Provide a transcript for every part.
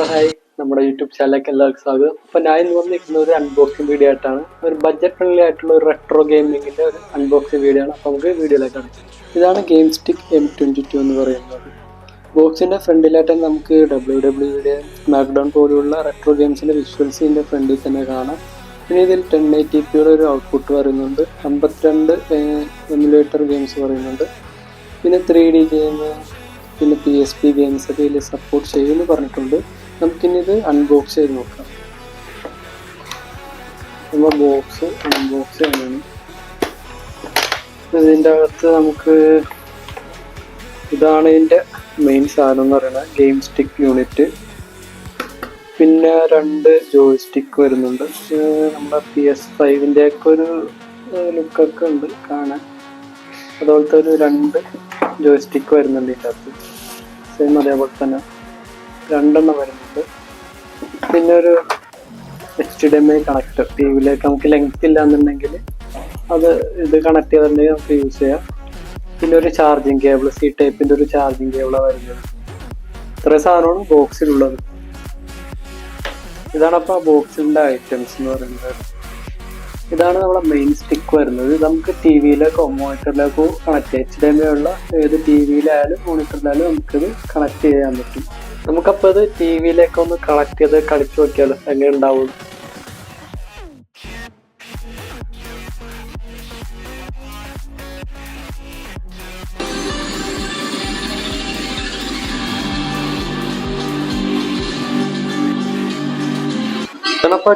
നമ്മുടെ യൂട്യൂബ് ചാനലിലേക്ക് എല്ലാവർക്കും സ്വാഗതം. അപ്പൊ ഞാൻ ഇന്ന് വന്നിരിക്കുന്ന ഒരു അൺബോക്സിംഗ് വീഡിയോ ആയിട്ടാണ്. ഒരു ബഡ്ജറ്റ് ഫ്രണ്ട്ലി ആയിട്ടുള്ള ഒരു റെട്രോ ഗെയിമിങ്ങിന്റെ ഒരു അൺബോക്സിംഗ് വീഡിയോ ആണ്. അപ്പൊ നമുക്ക് വീഡിയോയിലേക്ക് കാണാം ഇതാണ് game stick M twenty two എന്ന് പറയുന്നത് ബോക്സിന്റെ ഫ്രണ്ടിലായിട്ട് നമുക്ക് ഡബ്ല്യൂ ഡബ്ല്യുടെ സ്മാക്ഡൗൺ പോലുള്ള റെട്രോ ഗെയിംസിന്റെ വിഷ്വൽസ് ഇതിന്റെ ഫ്രണ്ടിൽ തന്നെ കാണാം. പിന്നെ ഇതിൽ ടെൻ എയ്റ്റി പിയുടെ ഒരു ഔട്ട്പുട്ട് പറയുന്നുണ്ട്. അമ്പത്തിരണ്ട് എമുലേറ്റർ ഗെയിംസ് പറയുന്നുണ്ട്. പിന്നെ ത്രീ ഡി ഗെയിം പിന്നെ പി എസ് പി ഗെയിംസ് ഒക്കെ ഇതിൽ സപ്പോർട്ട് ചെയ്യുമെന്ന് പറഞ്ഞിട്ടുണ്ട്. നമുക്കിനി ഇത് അൺബോക്സ് ചെയ്ത് നോക്കാം. നമ്മൾ ബോക്സ് അൺബോക്സ് ചെയ്യണം. ഇതിന്റെ അകത്ത് നമുക്ക് ഇതാണ് ഇതിന്റെ മെയിൻ സാധനം എന്ന് പറയുന്നത് ഗെയിം സ്റ്റിക്ക് യൂണിറ്റ് പിന്നെ രണ്ട് ജോയ് സ്റ്റിക്ക് വരുന്നുണ്ട് നമ്മുടെ പി എസ് ഫൈവിന്റെ ഒക്കെ ഒരു ലുക്കൊക്കെ ഉണ്ട് കാണാൻ. അതുപോലത്തെ ഒരു രണ്ട് ജോയ് സ്റ്റിക്ക് വരുന്നുണ്ട് ഇതിന്റെ അകത്ത്. സെയിം അതേപോലെ തന്നെ. രണ്ടെണ്ണം വരുന്നുണ്ട്. പിന്നെ ഒരു H D M I connector T വിയിലേക്ക് നമുക്ക് ലെങ്ത് ഇല്ലാന്നുണ്ടെങ്കിൽ അത് ഇത് കണക്ട് ചെയ്തിട്ടുണ്ടെങ്കിൽ നമുക്ക് യൂസ് ചെയ്യാം. പിന്നെ ഒരു ചാർജിങ് കേബിൾ സി ടൈപ്പിന്റെ ഒരു ചാർജിങ് കേബിളാണ് വരുന്നത്. ഇത്രയും സാധനമാണ് ബോക്സിലുള്ളത് ഇതാണ് അപ്പോൾ ആ ബോക്സിന്റെ ഐറ്റംസ് എന്ന് പറയുന്നത്. ഇതാണ് നമ്മുടെ മെയിൻ സ്റ്റിക്ക് വരുന്നത്. നമുക്ക് ടി വിയിലേക്കോ മോണിറ്ററിലേക്കോ connect H D M I ഉള്ള ഏത് ടി വിയിലായാലും മോണിറ്ററിലായാലും നമുക്കിത് കണക്ട് ചെയ്യാൻ പറ്റും. നമുക്കപ്പോൾ അത് ടി വിയിലേക്ക് ഒന്ന് കണക്ട് ചെയ്ത് കളിച്ചു നോക്കിയാലോ? എങ്ങനെ ഉണ്ടാവും?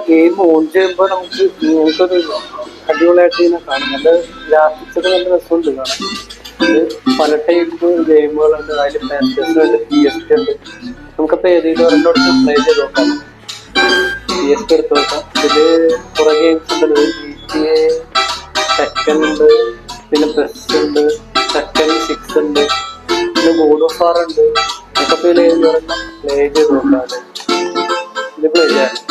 ഗെയിം ഓൺ ചെയ്യുമ്പോൾ നമുക്ക് നമുക്കൊരു അടിപൊളിയായിട്ട് കാണും. നല്ല ഗ്രാഫിക്സ് നല്ല രസമുണ്ട് കാണാൻ. പല ടൈപ്പ് ഗെയിമുകളുണ്ട് അതിൽ ഉണ്ട് പി എസ് ടി ഉണ്ട്. നമുക്കപ്പോൾ ഏതെങ്കിലും പ്ലേ ചെയ്ത് നോക്കാം. പി എസ് ടി എടുത്ത് നോക്കാം. ഇതിൽ കുറെ ഗെയിംസ് ഉണ്ട്. ജി ടി എ സെക്കൻ ഉണ്ട്. പിന്നെ പ്ലസ് ഉണ്ട്. സെക്കൻ സിക്സ് ഉണ്ട്. പിന്നെ ഗോഡ് ഓഫ് ആർ ഉണ്ട്. നമുക്കപ്പോൾ ഇതിൽ ഏതെങ്കിലും ഒരെണ്ണം പ്ലേ ചെയ്ത് നോക്കാം. ഇത് പ്ലേ ചെയ്യാം.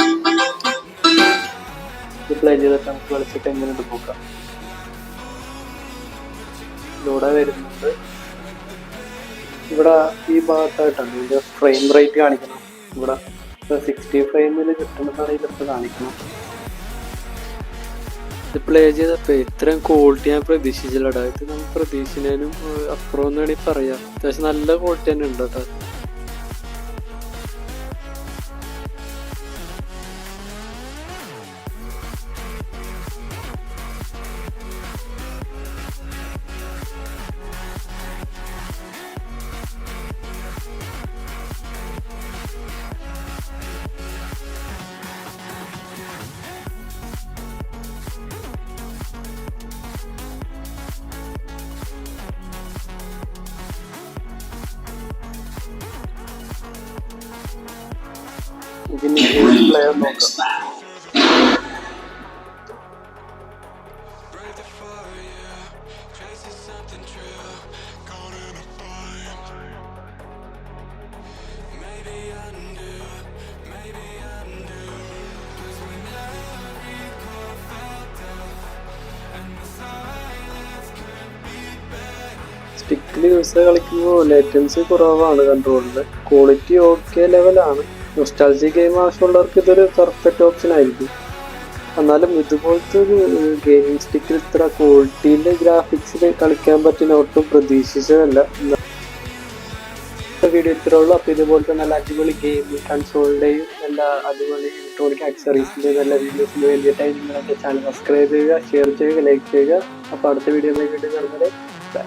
പ്ലേ ചെയ്തിട്ട് നമുക്ക് കളിച്ചിട്ട് എങ്ങനെയുണ്ട് നോക്കാം ഇവിടെ വരുന്നുണ്ട് ഇവിടെ ഈ ഭാഗത്തായിട്ടാണ്. ഇതിന്റെ ഫ്രെയിം റേറ്റ് കാണിക്കണം. ഇവിടെ സിക്സ്റ്റി ഫ്രെയിമിൽ കിട്ടുന്നതാണ് ഇതിപ്പോൾ കാണിക്കണം. ഇത് പ്ലേ ചെയ്തപ്പോ ഇത്രയും ക്വാളിറ്റി ഞാൻ പ്രതീക്ഷിച്ചില്ലടാ. ഇത് നമുക്ക് പ്രതീക്ഷിച്ചതിനും അപ്പുറം എന്ന് വേണമെങ്കിൽ പറയാം. അത്യാവശ്യം നല്ല ക്വാളിറ്റി തന്നെ ഉണ്ട് കേട്ടോ ഇതിന് പ്ലേ നോക്കാം? സ്റ്റിക്കിൽ യൂസ് കളിക്കുമ്പോൾ ലേറ്റൻസി കുറവാണ് കൺട്രോളിൽ ക്വാളിറ്റി ഓക്കെ ലെവലാണ് നൊസ്റ്റാൾജി ഗെയിം ആവശ്യമുള്ളവർക്ക് ഇതൊരു പെർഫെക്റ്റ് ഓപ്ഷൻ ആയിരിക്കും. എന്നാലും ഇതുപോലത്തെ ഒരു ഗെയിമിംഗ് സ്റ്റിക്കിൽ ഇത്ര ക്വാളിറ്റിയിൽ ഗ്രാഫിക്സിൽ കളിക്കാൻ പറ്റുന്ന ഒട്ടും പ്രതീക്ഷിച്ചതല്ല. വീഡിയോ ഇത്രേ ഉള്ളൂ. അപ്പോൾ ഇതുപോലത്തെ നല്ല അടിപൊളി ഗെയിം കൺസോളിന്റെയും നല്ല അടിപൊളി ഇലക്ട്രോണിക് ആക്സറീസിന്റെയും നല്ല വീഡിയോസിന് വേണ്ടിയിട്ടായി നിങ്ങളുടെ ചാനൽ സബ്സ്ക്രൈബ് ചെയ്യുക ഷെയർ ചെയ്യുക ലൈക്ക് ചെയ്യുക. അപ്പോൾ അടുത്ത വീഡിയോ വീണ്ടും കാണുന്നത് ബൈ